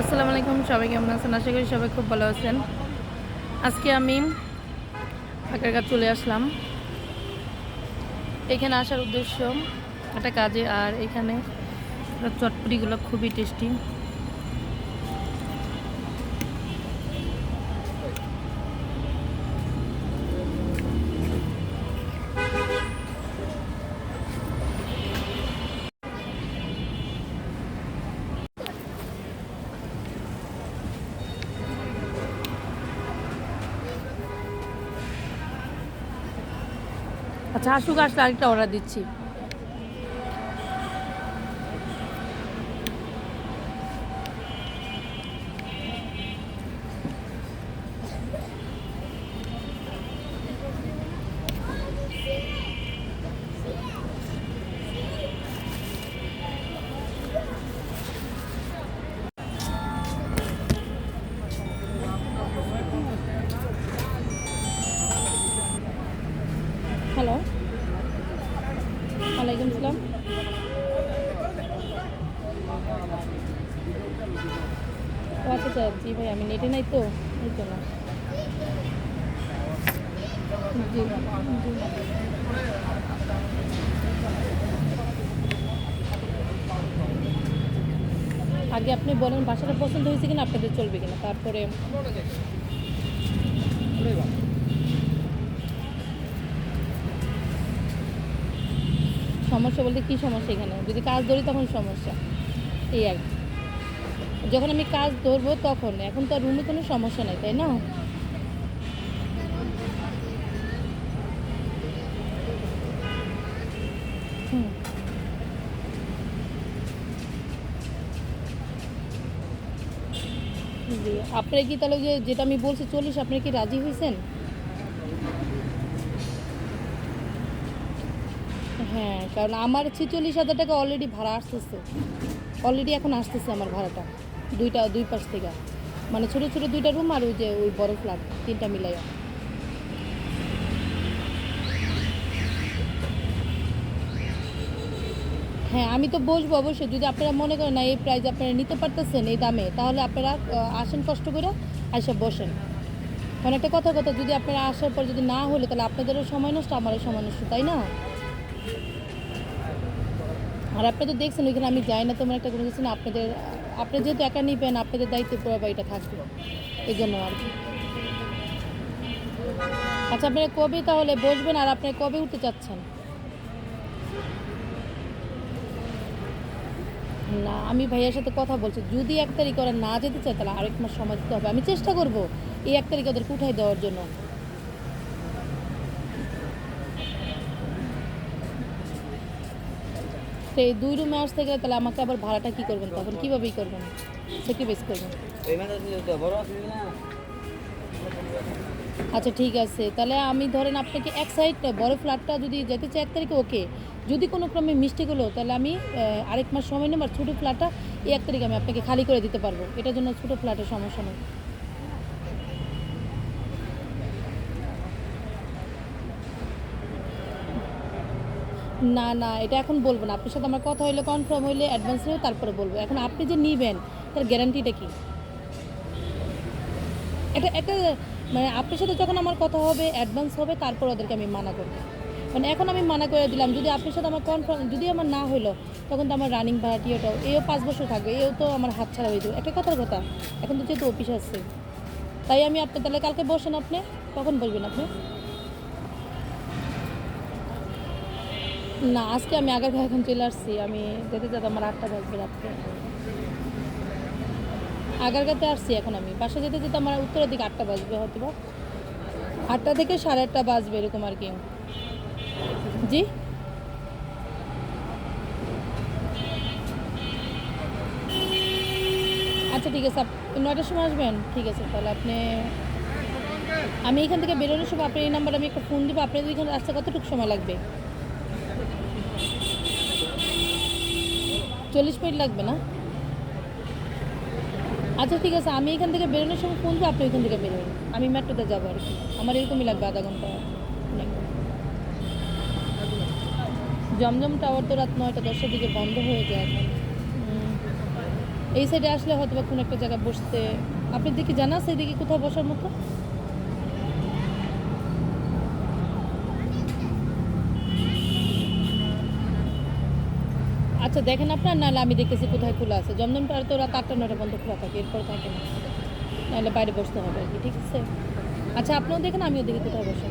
আসসালামু আলাইকুম, সবাই কেমন আছেন? আশা করি সবাই খুব ভালো আছেন। আজকে আমি কাছে চলে আসলাম। এখানে আসার উদ্দেশ্য একটা কাজে, আর এখানে চটপটিগুলো খুবই টেস্টি। আচ্ছা আসুক আসলে আরেকটা অর্ডার দিচ্ছি। আচ্ছা জি ভাই, আমি নেটে নাই তো, এই জন্য আগে আপনি বলেন বাসাটা পছন্দ হয়েছে কিনা, আপনাদের চলবে কিনা, তারপরে সমস্যা বলতে কী সমস্যা এখানে? যদি কাজ ধরি তখন সমস্যা, এই আর কি। যখন আমি কাজ ধরবো তখন, এখন তো রুমে কোনো সমস্যা নেই, তাই না? আপনারা কি তাহলে যেটা আমি বলছি চল্লিশ আপনি কি রাজি হয়েছেন? হ্যাঁ কারণ আমার ছিচল্লিশ হাজার টাকা অলরেডি ভাড়া আসতেছে। অলরেডি এখন আসতেছে আমার ভাড়াটা। দুইটা, দুই পাশ থেকে। মানে ছোটো ছোটো দুইটা রুম আর ওই যে ওই বড় ফ্ল্যাট তিনটা মিলাইয়া। হ্যাঁ আমি তো বসবো অবশ্যই। যদি আপনারা মনে করেন না এই প্রাইস আপনারা নিতে পারতেছেন এই দামে, তাহলে আপনারা আসেন কষ্ট করে আসে বসেন। কারণ একটা কথা কথা, যদি আপনারা আসার পর যদি না হলে, তাহলে আপনাদেরও সময় নষ্ট, আমারও সময় নষ্ট, তাই না? আর আপনি তো দেখছেন, ওইখানে আমি যাই না তোমার একটা কোনো কিছু না, আপনাদের আপনি যেহেতু একা নিবেন, আপনাদের দায়িত্ব পুরো বাড়িটা থাকবে। এই জন্য আর কি। আচ্ছা আপনি কবে তাহলে বসবেন আর আপনি কবে উঠতে চাচ্ছেন? না, আমি ভাইয়ার সাথে কথা বলছি। যদি এক তারিখ ওরা না যেতে চায়, তাহলে আরেক মাস সময় দিতে হবে। আমি চেষ্টা করব এই এক তারিখ ওদেরকে উঠাই দেওয়ার জন্য। তো এই দুই রুমে আসতে গেলে তাহলে আমাকে আবার ভাড়াটা কী করবেন তখন? কীভাবেই করবেন? স্যাক্রিফাইস করবেন? আচ্ছা ঠিক আছে। তাহলে আমি ধরেন আপনাকে এক সাইড বড় ফ্ল্যাটটা যদি যেতে চাই, এক তারিখে ওকে যদি কোনো ক্রমে মিস্টেক হলো তাহলে আমি আরেক মাস সময় নেব আর ছোটো ফ্ল্যাটটা এই এক তারিখে আমি আপনাকে খালি করে দিতে পারব। এটার জন্য ছোটো ফ্ল্যাটের সমস্যা নেই। না না, এটা এখন বলব না। আপনার সাথে আমার কথা হইলে কনফার্ম হইলে অ্যাডভান্স হয়ে তারপরে বলব। এখন আপনি যে নিবেন, তার গ্যারান্টিটা কি? এটা একটা মানে আপনার সাথে যখন আমার কথা হবে অ্যাডভান্স হবে, তারপর ওদেরকে আমি মানা করব। মানে এখন আমি মানা করে দিলাম, যদি আপনার সাথে আমার কনফার্ম যদি আমার না হইল, তখন তো আমার রানিং ভাড়াটিওটাও এও পাঁচ বছর থাকবে, এও তো আমার হাত ছাড়া হয়ে যাবে। একটা কথার কথা, এখন তো যেহেতু অফিস আছে, তাই আমি আপনি তাহলে কালকে বসেন আপনি, কখন বলবেন আপনি? না, আজকে আমি আগার এখন চলে আসছি। আমি যেতে যেতে আমার আটটা বাজবে রাত্রে। আগারগাতে আসছি এখন আমি। বাসা যেতে যেতে আমার উত্তরের দিকে আটটা বাজবে হয়তো বা আটটা থেকে সাড়ে আটটা বাজবে এরকম আর কি। জি? আচ্ছা ঠিক আছে। নয়টার সময় আসবেন? ঠিক আছে, তাহলে আপনি আমি এখান থেকে বেরোনোর সময় আপনি এই নাম্বার আমি একটা ফোন দেবো। আপনাদের এখানে আসতে কতটুকু সময় লাগবে? চল্লিশ মিনিট লাগবে না? আচ্ছা ঠিক আছে, আমি এখান থেকে বেরোনোর সময় ফোন আপনি ওইখান থেকে বেরোবেন। আমি মেট্রোতে যাব আর কি। আমার এরকমই লাগবে আধা ঘণ্টা। জমজম টাওয়ার তো রাত নয়টা দশটার দিকে বন্ধ হয়ে যায় এখন। এই সাইডে আসলে হয়তো বা কোনো একটা জায়গায় বসতে আপনি দিকে জানা আছে এদিকে কোথাও বসার মতো? আচ্ছা দেখেন আপনার, নাহলে আমি দেখতেছি কোথায় খোলা আছে। জমদম পাড়া তো রাত আটটা নটা পর্যন্ত খোলা থাকে, এরপর থাকে না। নাহলে বাইরে বসতে হবে আর কি, ঠিক আছে? আচ্ছা আপনিও দেখেন, আমিও দেখি কোথায় বসে।